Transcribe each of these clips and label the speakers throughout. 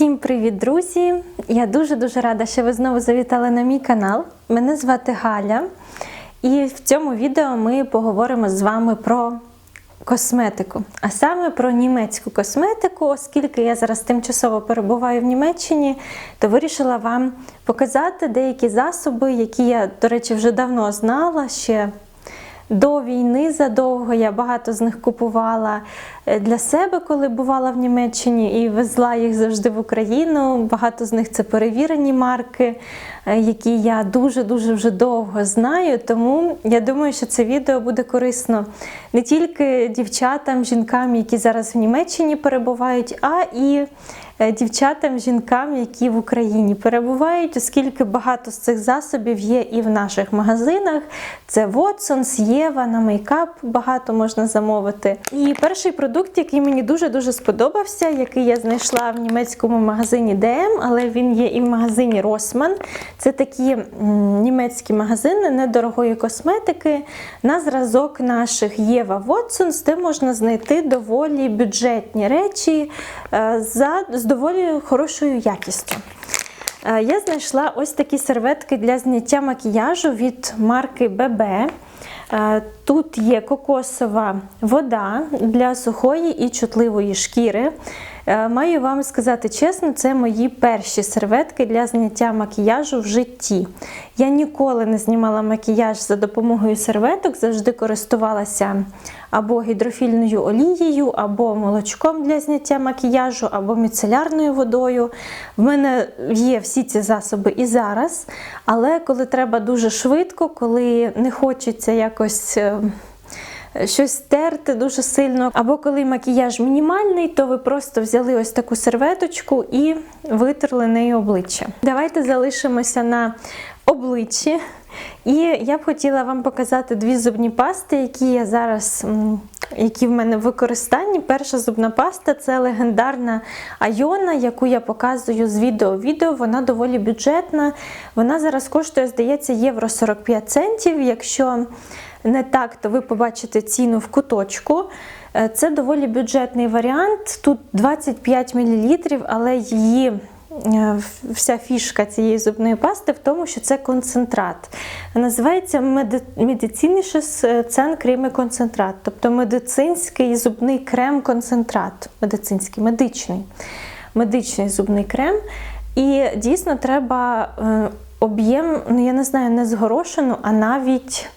Speaker 1: Всім привіт, друзі! Я дуже-дуже рада, що ви знову завітали на мій канал. Мене звати Галя, і в цьому відео ми поговоримо з вами про косметику, а саме про німецьку косметику, оскільки я зараз тимчасово перебуваю в Німеччині, то вирішила вам показати деякі засоби, які я, до речі, вже давно знала ще. До війни задовго я багато з них купувала е, для себе, коли бувала в Німеччині, і везла їх завжди в Україну. Багато з них це перевірені марки, е, які я дуже-дуже вже довго знаю. Тому я думаю, що це відео буде корисно не тільки дівчатам, жінкам, які зараз в Німеччині перебувають, а і дівчатам, жінкам, які в Україні перебувають, оскільки багато з цих засобів є і в наших магазинах. Це Watsons, Єва, на мейкап багато можна замовити. І перший продукт, який мені дуже-дуже сподобався, який я знайшла в німецькому магазині DM, але він є і в магазині Rossmann. Це такі німецькі магазини недорогої косметики на зразок наших Єва Watsons, де можна знайти доволі бюджетні речі е, за, доволі хорошою якістю. Е, Я знайшла ось такі серветки для зняття макіяжу від марки BB. Е, Тут є кокосова вода для сухої і чутливої шкіри. Е, Маю вам сказати чесно, це мої перші серветки для зняття макіяжу в житті. Я ніколи не знімала макіяж за допомогою серветок, завжди користувалася або гідрофільною олією, або молочком для зняття макіяжу, або міцелярною водою. В мене є всі ці засоби і зараз, але коли треба дуже швидко, коли не хочеться якось. Е, Щось терти дуже сильно, або коли макіяж мінімальний, то ви просто взяли ось таку серветочку і витерли нею обличчя. Давайте залишимося на обличчі. І я б хотіла вам показати дві зубні пасти, які я зараз, які в мене в використанні. Перша зубна паста це легендарна Айона, яку я показую з відео відео. Вона доволі бюджетна. Вона зараз коштує, здається, євро 45 центів. Якщо не так, то ви побачите ціну в куточку. Е, Це доволі бюджетний варіант. Тут 25 мл, але її е, вся фішка цієї зубної пасти в тому, що це концентрат. Називається меди- медицинішес цен креми концентрат, тобто медицинський зубний крем-концентрат, медицинський, медичний, медичний зубний крем. І дійсно треба е, об'єм, ну я не знаю, не з горошину, а навіть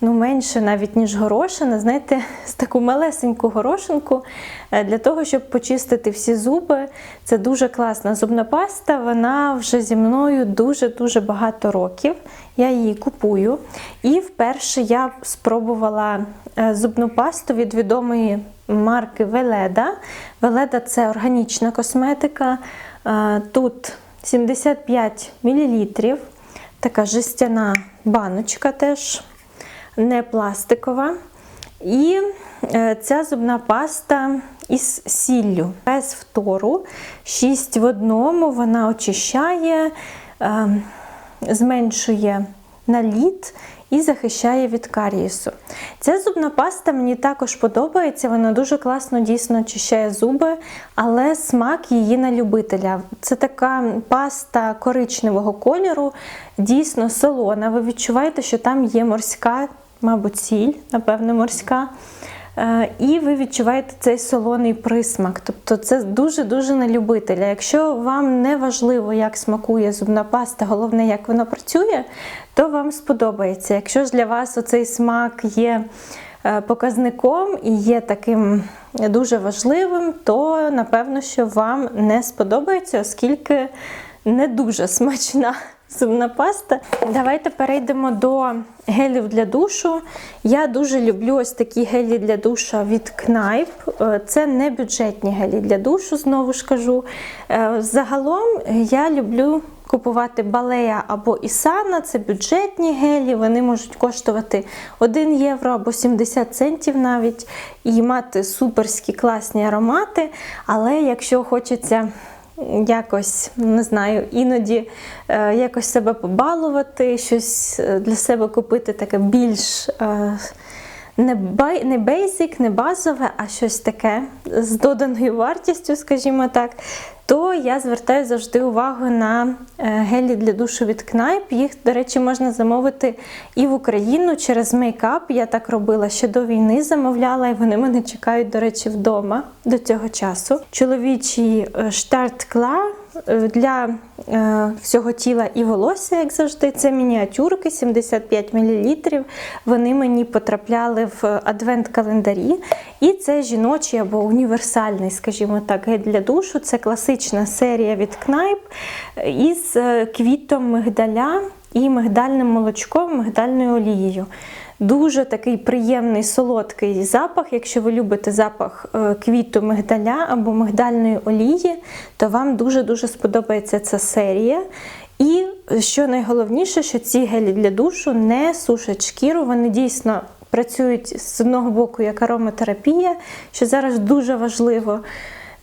Speaker 1: ну, менше навіть, ніж горошина, знаєте, з таку малесеньку горошинку е, для того, щоб почистити всі зуби. Це дуже класна зубна паста, вона вже зі мною дуже-дуже багато років. Я її купую. І вперше я спробувала е, зубну пасту від відомої марки Веледа. Веледа це органічна косметика. Е, Тут 75 мл, така жестяна баночка теж не пластикова. І е, ця зубна паста із сіллю, без втору, 6 в одному, вона очищає, е, зменшує наліт і захищає від карієсу. Ця зубна паста мені також подобається, вона дуже класно дійсно очищає зуби, але смак її на любителя. Це така паста коричневого кольору, дійсно солона. Ви відчуваєте, що там є морська, мабуть, сіль, напевне, морська. Е, І ви відчуваєте цей солоний присмак. Тобто це дуже-дуже на любителя. Якщо вам не важливо, як смакує зубна паста, головне, як вона працює, то вам сподобається. Якщо ж для вас оцей смак є е, показником і є таким дуже важливим, то напевно, що вам не сподобається, оскільки не дуже смачна зубна паста. Давайте перейдемо до гелів для душу. Я дуже люблю ось такі гелі для душа від Kneipp. Е, Це не бюджетні гелі для душу, знову ж кажу. Е, Загалом я люблю купувати балея або ісана, це бюджетні гелі, вони можуть коштувати 1 євро або 70 центів навіть, і мати суперські класні аромати. Але якщо хочеться якось не знаю, іноді е, якось себе побалувати, щось е, для себе купити таке більш. Не бай- не basic, не базове, а щось таке з доданою вартістю, скажімо так, то я звертаю завжди увагу на е, гелі для душу від Kneipp. Їх, до речі, можна замовити і в Україну через мейкап. Я так робила ще до війни, замовляла, і вони мене чекають, до речі, вдома до цього часу. Чоловічий е, штарт Кла для е, всього тіла і волосся, як завжди, це мініатюрки 75 мл. Вони мені потрапляли в адвент-календарі. І це жіночий або універсальний, скажімо так, гель для душу. Це класична серія від Kneipp із е, квітом мигдаля і мигдальним молочком, мигдальною олією. Дуже такий приємний солодкий запах. Якщо ви любите запах е, квіту мигдаля або мигдальної олії, то вам дуже-дуже сподобається ця серія. І що найголовніше, що ці гелі для душу не сушать шкіру, вони дійсно працюють з одного боку як ароматерапія, що зараз дуже важливо.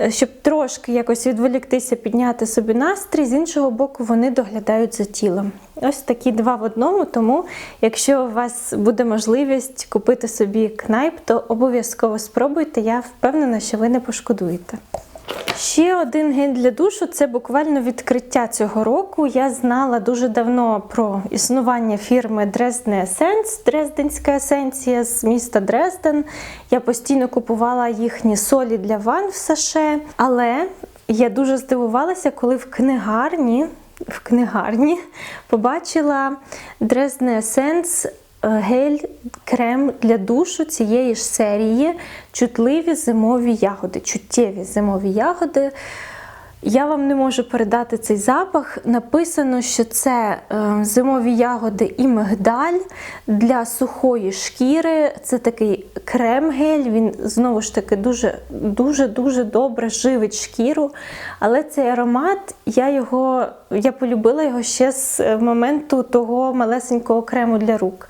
Speaker 1: Е, Щоб трошки якось відволіктися, підняти собі настрій, з іншого боку, вони доглядають за тілом. Ось такі два в одному. Тому, якщо у вас буде можливість купити собі кнайп, то обов'язково спробуйте. Я впевнена, що ви не пошкодуєте. Ще один гель для душу це буквально відкриття цього року. Я знала дуже давно про існування фірми Dresden Essence, Дрезденська есенція з міста Дрезден. Я постійно купувала їхні солі для ванн в саше, але я дуже здивувалася, коли в книгарні, в книгарні побачила Dresden Essence е, гель крем для душу цієї ж серії чутливі зимові ягоди, чуттєві зимові ягоди. Я вам не можу передати цей запах. Написано, що це е, зимові ягоди і мигдаль для сухої шкіри. Це такий крем-гель. Він знову ж таки дуже дуже дуже добре живить шкіру. Але цей аромат, я його я полюбила його ще з е, моменту того малесенького крему для рук.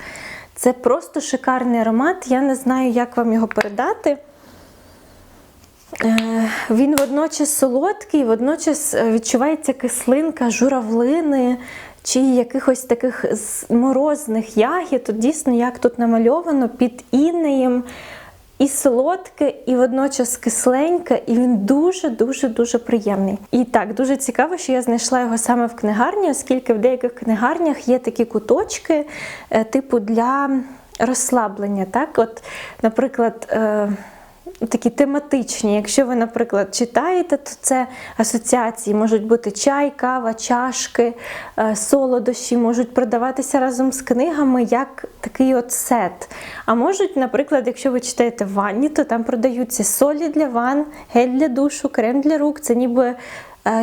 Speaker 1: Це просто шикарний аромат. Я не знаю, як вам його передати. Е, Він водночас солодкий, водночас е, відчувається кислинка журавлини чи якихось таких морозних ягід. От дійсно, як тут намальовано, під інеєм. І солодке, і водночас кисленьке, і він дуже-дуже дуже приємний. І так, дуже цікаво, що я знайшла його саме в книгарні, оскільки в деяких книгарнях є такі куточки, е, типу для розслаблення. Так, от, наприклад. Такі тематичні. Якщо ви, наприклад, читаєте, то це асоціації можуть бути чай, кава, чашки, е, солодощі, можуть продаватися разом з книгами як такий от сет. А можуть, наприклад, якщо ви читаєте в ванні, то там продаються солі для ванн, гель для душу, крем для рук. Це ніби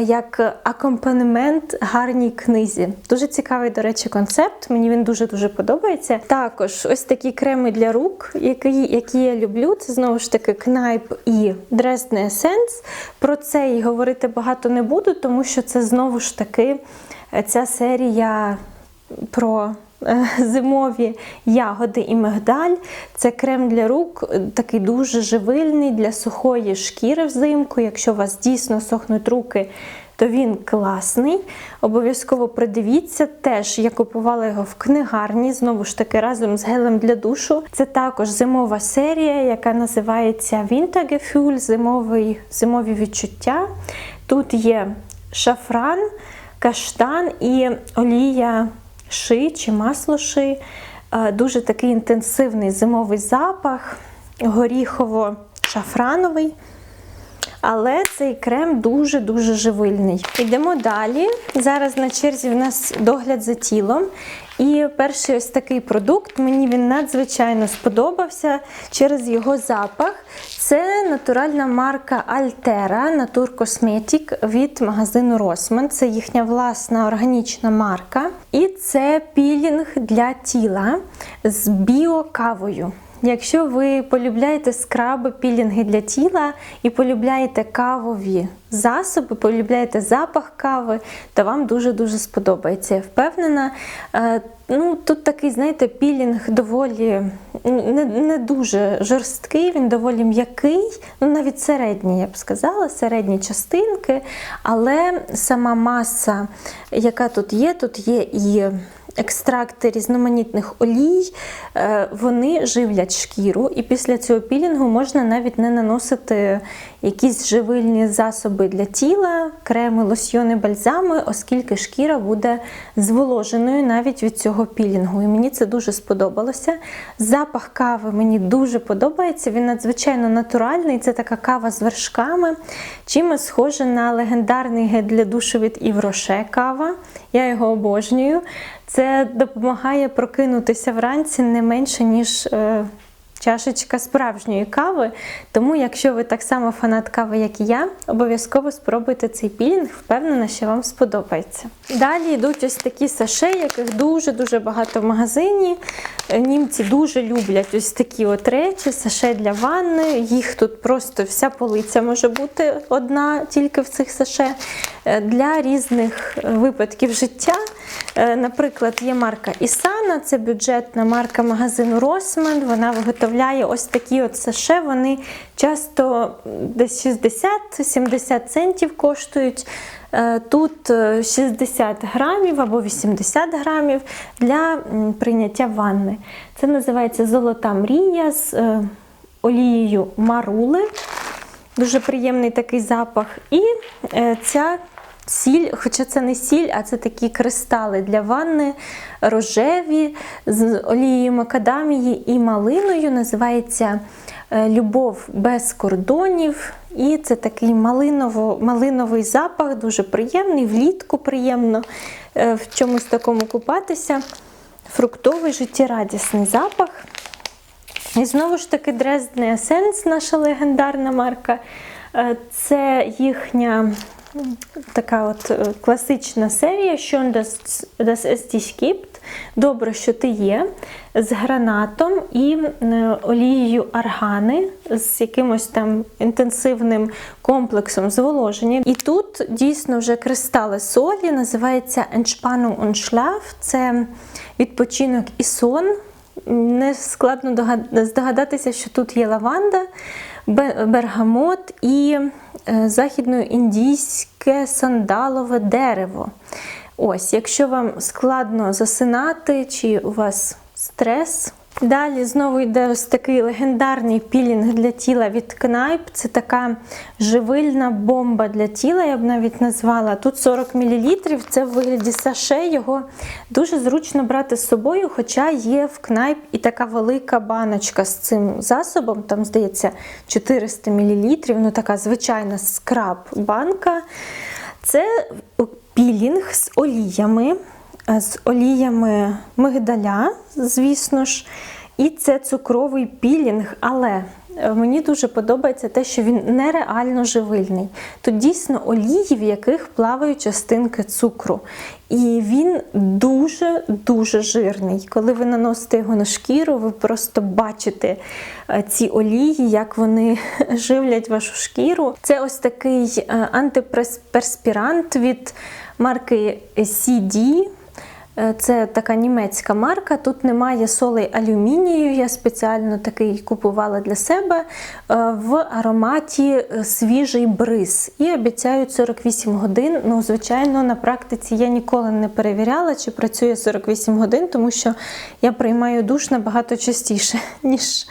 Speaker 1: як акомпанемент гарній книзі. Дуже цікавий, до речі, концепт. Мені він дуже-дуже подобається. Також ось такі креми для рук, які, які я люблю. Це знову ж таки Kneipp і Dresden Essence. Про це і говорити багато не буду, тому що це знову ж таки е, ця серія про е, зимові ягоди і мигдаль. Це крем для рук, е, такий дуже живильний для сухої шкіри взимку. Якщо у вас дійсно сохнуть руки, то він класний. Обов'язково придивіться. Теж я купувала його в книгарні, знову ж таки, разом з гелем для душу. Це також зимова серія, яка називається Wintergefühl, зимовий, зимові відчуття. Тут є шафран, каштан і олія ши чи масло ши. Е, Дуже такий інтенсивний зимовий запах, горіхово-шафрановий. Але цей крем дуже-дуже живильний. Йдемо далі. Зараз на черзі в нас догляд за тілом. І перший ось такий продукт, мені він надзвичайно сподобався через його запах. Це натуральна марка Altera Natur Cosmetic від магазину Rossmann. Це їхня власна органічна марка. І це пілінг для тіла з біокавою. Якщо ви полюбляєте скраби, пілінги для тіла і полюбляєте кавові засоби, полюбляєте запах кави, то вам дуже-дуже сподобається. Я впевнена. Е, Ну, тут такий, знаєте, пілінг доволі не, не дуже жорсткий, він доволі м'який, ну навіть середній, я б сказала, середні частинки, але сама маса, яка тут є, тут є і екстракти різноманітних олій, е, вони живлять шкіру, і після цього пілінгу можна навіть не наносити якісь живильні засоби для тіла, креми, лосьйони, бальзами, оскільки шкіра буде зволоженою навіть від цього пілінгу. І мені це дуже сподобалося. Запах кави мені дуже подобається. Він надзвичайно натуральний. Це така кава з вершками. Чимось схоже на легендарний гель для душу від Ів Роше кава. Я його обожнюю. Це допомагає прокинутися вранці не менше, ніж. Чашечка справжньої кави. Тому, якщо ви так само фанат кави, як і я, обов'язково спробуйте цей пілінг, впевнена, що вам сподобається. Далі йдуть ось такі саше, яких дуже-дуже багато в магазині. Німці дуже люблять ось такі от речі, саше для ванни. Їх тут просто вся полиця може бути одна тільки в цих саше. Е, Для різних е, випадків життя. Е, Наприклад, є марка Ісана, це бюджетна марка магазину Росман. Вона виготовляє ось такі от саше. Вони часто десь 60-70 центів коштують. Е, Тут е, 60 грамів або 80 грамів для прийняття ванни. Це називається Золота мрія з е, олією марули. Дуже приємний такий запах. І е, ця сіль, хоча це не сіль, а це такі кристали для ванни рожеві з олією макадамії і малиною. Називається е, Любов без кордонів. І це такий малиново, малиновий запах, дуже приємний, влітку приємно е, в чомусь такому купатися. Фруктовий життєрадісний запах. І знову ж таки Дрездне Есенс, наша легендарна марка. Е, Це їхня така от е, класична серія dass, dass es dich gibt. Добре, що ти є, з гранатом і е, олією аргани, з якимось там інтенсивним комплексом зволоження. І тут дійсно вже кристали солі, називається Entspannung und Schlaf. Це відпочинок і сон. Не складно здогадатися, що тут є лаванда, бергамот і західноіндійське сандалове дерево. Ось, якщо вам складно засинати, чи у вас стрес. Далі знову йде ось такий легендарний пілінг для тіла від Kneipp. Це така живильна бомба для тіла, я б навіть назвала. Тут 40 мл, це в вигляді саше. Його дуже зручно брати з собою, хоча є в Kneipp і така велика баночка з цим засобом, там, здається, 400 мл, ну така звичайна скраб-банка. Це пілінг з оліями, з оліями мигдаля, звісно ж. І це цукровий пілінг, але е, мені дуже подобається те, що він нереально живильний. Тут дійсно олії, в яких плавають частинки цукру. І він дуже-дуже жирний. Коли ви наносите його на шкіру, ви просто бачите е, ці олії, як вони живлять вашу шкіру. Це ось такий е, антиперспірант від марки CD. Е, Це така німецька марка. Тут немає солей алюмінію. Я спеціально такий купувала для себе е, в ароматі е, свіжий бриз. І обіцяють 48 годин. Ну, звичайно, на практиці я ніколи не перевіряла, чи працює 48 годин, тому що я приймаю душ набагато частіше, ніж,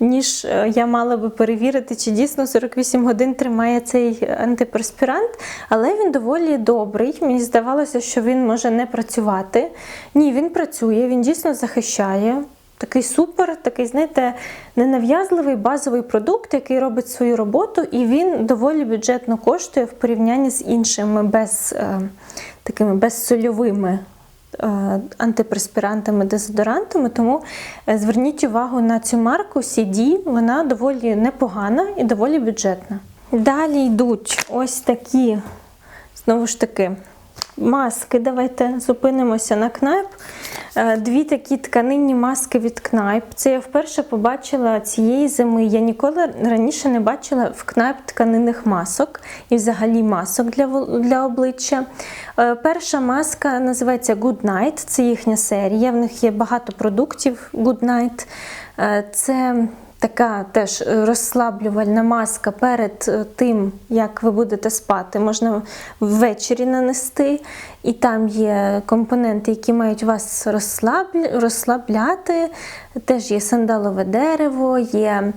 Speaker 1: ніж я мала би перевірити, чи дійсно 48 годин тримає цей антиперспірант. Але він доволі добрий. Мені здавалося, що він може не працювати. Ні, він працює, він дійсно захищає. Такий супер, такий, знаєте, ненав'язливий базовий продукт, який робить свою роботу, і він доволі бюджетно коштує в порівнянні з іншими без, е, такими безсольовими е, антиперспірантами, дезодорантами. Тому е, зверніть увагу на цю марку CD, вона доволі непогана і доволі бюджетна. Далі йдуть ось такі, знову ж таки, маски. Давайте зупинимося на Kneipp. Е, Дві такі тканинні маски від Kneipp. Це я вперше побачила цієї зими. Я ніколи раніше не бачила в Kneipp тканинних масок і взагалі масок для, для обличчя. Е, Перша маска називається Good Night, це їхня серія. В них є багато продуктів Good Night. Е, Це така теж розслаблювальна маска перед е, тим, як ви будете спати. Можна ввечері нанести, і там є компоненти, які мають вас розслабляти. Теж є сандалове дерево, є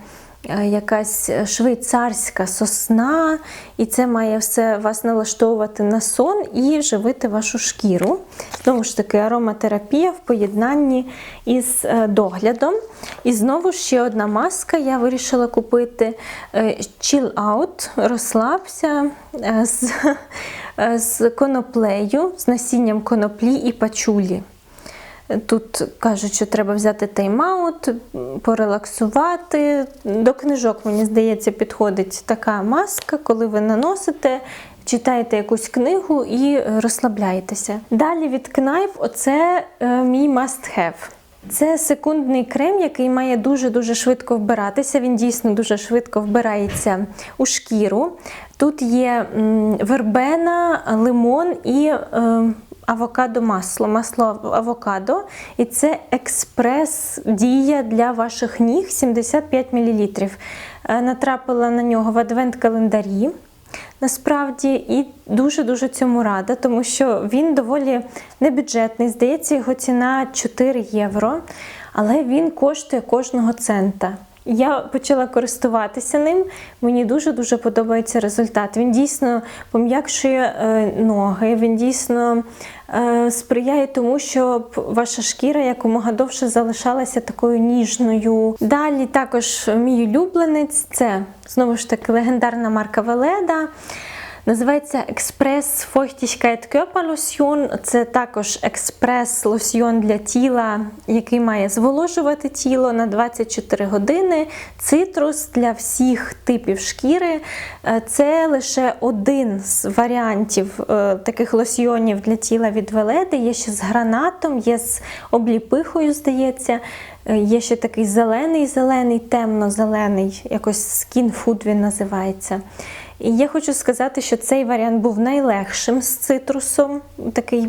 Speaker 1: якась швейцарська сосна, і це має все вас налаштовувати на сон і живити вашу шкіру. Знову ж таки, ароматерапія в поєднанні із е, доглядом. І знову ще одна маска я вирішила купити е, Chill Out, розслабся е, з, е, з коноплею, з насінням коноплі і пачулі. Тут кажуть, що треба взяти тайм-аут, порелаксувати. До книжок, мені здається, підходить така маска, коли ви наносите, читаєте якусь книгу і розслабляєтеся. Далі від Knife оце е, мій must-have. Це секундний крем, який має дуже-дуже швидко вбиратися. Він дійсно дуже швидко вбирається у шкіру. Тут є вербена, лимон і е, авокадо масло, масло авокадо. І це експрес-дія для ваших ніг 75 мл. Е, Натрапила на нього в адвент-календарі. Насправді і дуже-дуже цьому рада, тому що він доволі небюджетний. Здається, його ціна 4 євро, але він коштує кожного цента. Я почала користуватися ним. Мені дуже-дуже подобається результат. Він дійсно пом'якшує е, ноги, він дійсно е, сприяє тому, щоб ваша шкіра якомога довше залишалася такою ніжною. Далі також мій улюбленець це знову ж таки легендарна марка Веледа. Називається експрес Feuchtigkeit Körperlotion. Це також експрес-лосьйон для тіла, який має зволожувати тіло на 24 години. Цитрус для всіх типів шкіри. Е, Це лише один з варіантів е, таких лосьйонів для тіла від Веледи. Є ще з гранатом, є з обліпихою, здається. Е, Є ще такий зелений, зелений, темно-зелений, якось skin food він називається. І я хочу сказати, що цей варіант був найлегшим з цитрусом, такий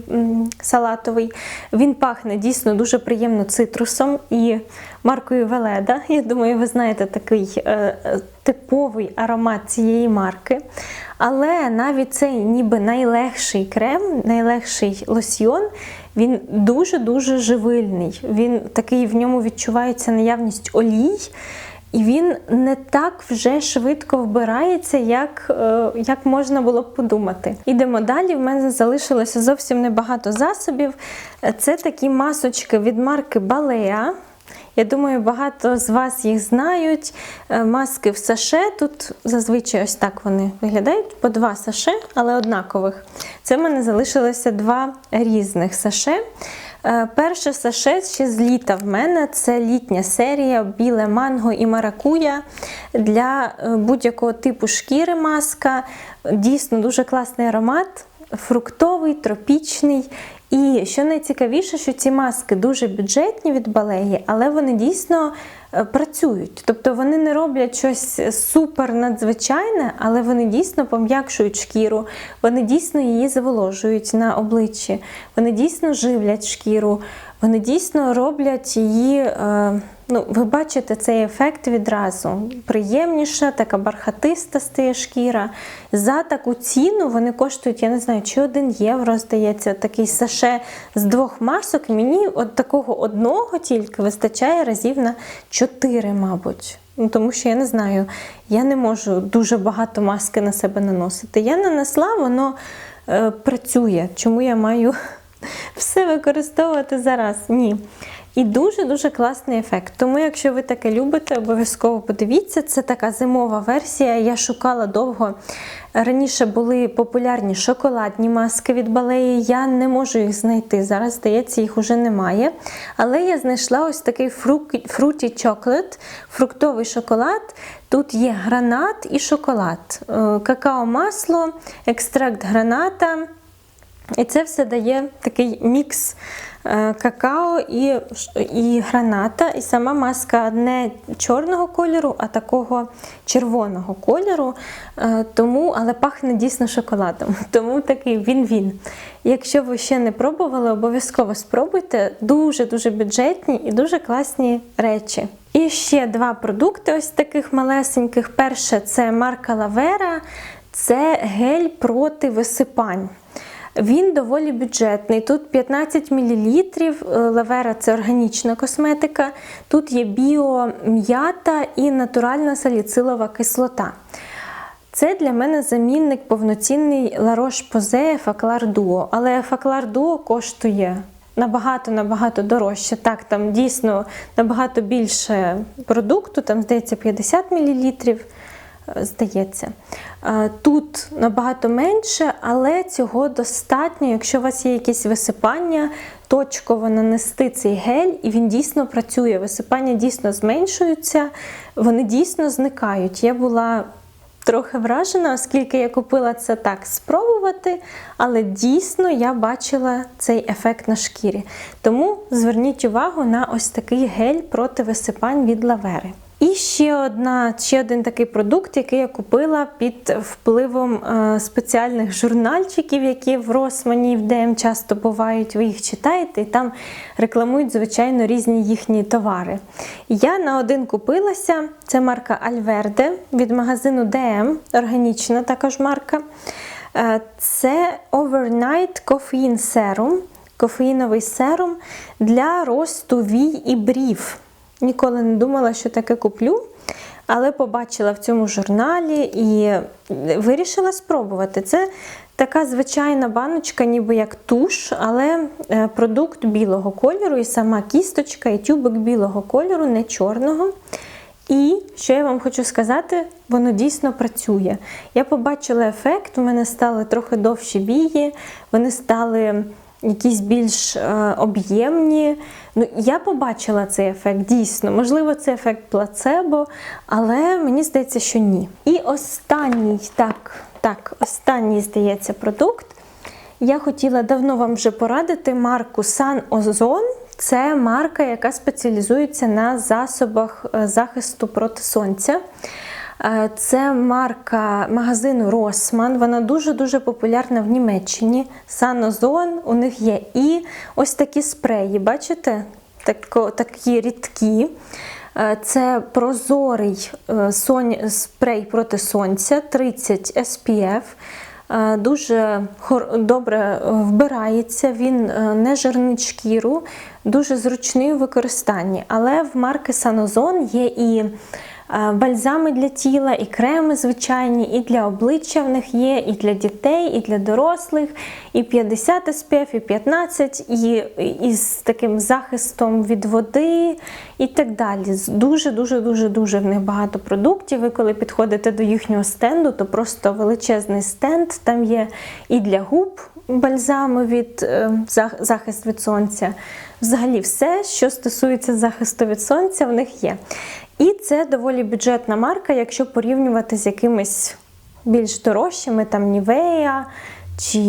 Speaker 1: салатовий. Він пахне дійсно дуже приємно цитрусом і маркою Веледа. Я думаю, ви знаєте такий е, е, типовий аромат цієї марки. Але навіть цей ніби найлегший крем, найлегший лосьйон, він дуже-дуже живильний. Він такий в ньому відчувається наявність олій. І він не так вже швидко вбирається, як, е, як можна було б подумати. Ідемо далі. В мене залишилося зовсім небагато засобів. Це такі масочки від марки Balea. Я думаю, багато з вас їх знають. Е, Маски в саше. Тут зазвичай ось так вони виглядають по два саше, але однакових. Це в мене залишилося два різних саше. Е, Перше саше ще з літа в мене це літня серія біле манго і маракуя для е, будь-якого типу шкіри маска. Дійсно дуже класний аромат, фруктовий, тропічний. І що найцікавіше, що ці маски дуже бюджетні від балеї, але вони дійсно е, працюють. Тобто вони не роблять щось супер надзвичайне, але вони дійсно пом'якшують шкіру, вони дійсно її заволожують на обличчі, вони дійсно живлять шкіру, вони дійсно роблять її. е, Ну, ви бачите цей ефект відразу. Приємніша, така бархатиста стає шкіра. За таку ціну вони коштують, я не знаю, чи 1 євро, здається, такий саше з двох масок. Мені от такого одного тільки вистачає разів на 4, мабуть. Ну, тому що я не знаю, я не можу дуже багато маски на себе наносити. Я нанесла, воно е, працює. Чому я маю все використовувати зараз? Ні. І дуже-дуже класний ефект. Тому, якщо ви таке любите, обов'язково подивіться. Це така зимова версія. Я шукала довго. Раніше були популярні шоколадні маски від балеї. Я не можу їх знайти. Зараз, здається, їх уже немає. Але я знайшла ось такий фруті чоклет, фруктовий шоколад. Тут є гранат і шоколад, Е, какао-масло, екстракт граната. І це все дає такий мікс какао і, і граната. І сама маска не чорного кольору, а такого червоного кольору. Е, Тому, але пахне дійсно шоколадом. Тому такий він-він. Якщо ви ще не пробували, обов'язково спробуйте. Дуже-дуже бюджетні і дуже класні речі. І ще два продукти, ось таких малесеньких. Перше це марка Lavera, це гель проти висипань. Він доволі бюджетний. Тут 15 мл. Лавера це органічна косметика. Тут є біом'ята і натуральна саліцилова кислота. Це для мене замінник повноцінний La Roche-Posay Faclar Duo. Але Faclar Duo коштує набагато-набагато дорожче. Так, там дійсно набагато більше продукту, там, здається, 50 мл. Здається, тут набагато менше, але цього достатньо, якщо у вас є якісь висипання, точково нанести цей гель, і він дійсно працює. Висипання дійсно зменшуються, вони дійсно зникають. Я була трохи вражена, оскільки я купила це так спробувати, але дійсно я бачила цей ефект на шкірі. Тому зверніть увагу на ось такий гель проти висипань від лавери. І ще одна, ще один такий продукт, який я купила під впливом е, спеціальних журнальчиків, які в Росмані в ДМ часто бувають. Ви їх читаєте, і там рекламують, звичайно, різні їхні товари. Я на один купилася. Це марка Альверде від магазину ДМ, органічна також марка. Е, Це Overnight Coffeine Serum, кофеїновий серум для росту вій і брів. Ніколи не думала, що таке куплю, але побачила в цьому журналі і вирішила спробувати. Це така звичайна баночка, ніби як туш, але е, продукт білого кольору, і сама кісточка, і тюбик білого кольору, не чорного. І що я вам хочу сказати, воно дійсно працює. Я побачила ефект, у мене стали трохи довші вії, вони стали якісь більш е, об'ємні. Ну, Я побачила цей ефект дійсно. Можливо, це ефект плацебо, але мені здається, що ні. І останній, так, так, останній, здається, продукт. Я хотіла давно вам вже порадити марку Sun Ozone. Це марка, яка спеціалізується на засобах е, захисту проти сонця. Е, Це марка магазину Rossmann. Вона дуже-дуже популярна в Німеччині. Санозон, у них є і ось такі спреї, бачите? Тако, такі рідкі. Е, Це прозорий е, спрей проти сонця 30 SPF. Дуже добре вбирається, він не жирнить шкіру, дуже зручний у використанні. Але в марки Санозон є і бальзами для тіла, і креми звичайні, і для обличчя в них є, і для дітей, і для дорослих, і 50 SPF, і 15, і, і з таким захистом від води і так далі. Дуже, дуже, дуже, дуже в них багато продуктів. Ви коли підходите до їхнього стенду, то просто величезний стенд. Там є і для губ бальзами від е, захист від сонця. Взагалі, все, що стосується захисту від сонця, в них є. І це доволі бюджетна марка, якщо порівнювати з якимись більш дорожчими, там Нівея. Чи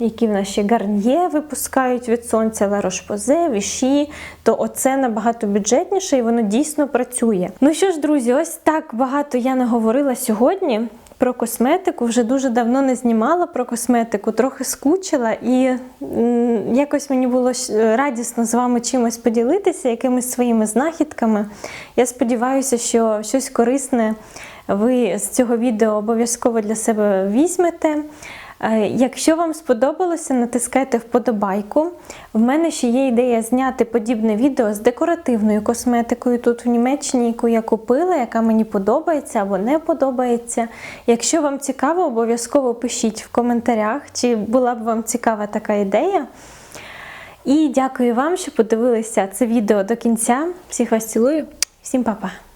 Speaker 1: які в нас ще гарньє випускають від сонця ларошпозе, Віші, то оце набагато бюджетніше і воно дійсно працює. Ну що ж, друзі, ось так багато я наговорила сьогодні про косметику. Вже дуже давно не знімала про косметику, трохи скучила, і якось мені було радісно з вами чимось поділитися, якимись своїми знахідками. Я сподіваюся, що щось корисне ви з цього відео обов'язково для себе візьмете. Е, Якщо вам сподобалося, натискайте вподобайку. В мене ще є ідея зняти подібне відео з декоративною косметикою тут в Німеччині, яку я купила, яка мені подобається або не подобається. Якщо вам цікаво, обов'язково пишіть в коментарях, чи була б вам цікава така ідея. І дякую вам, що подивилися це відео до кінця. Всіх вас цілую, всім па-па!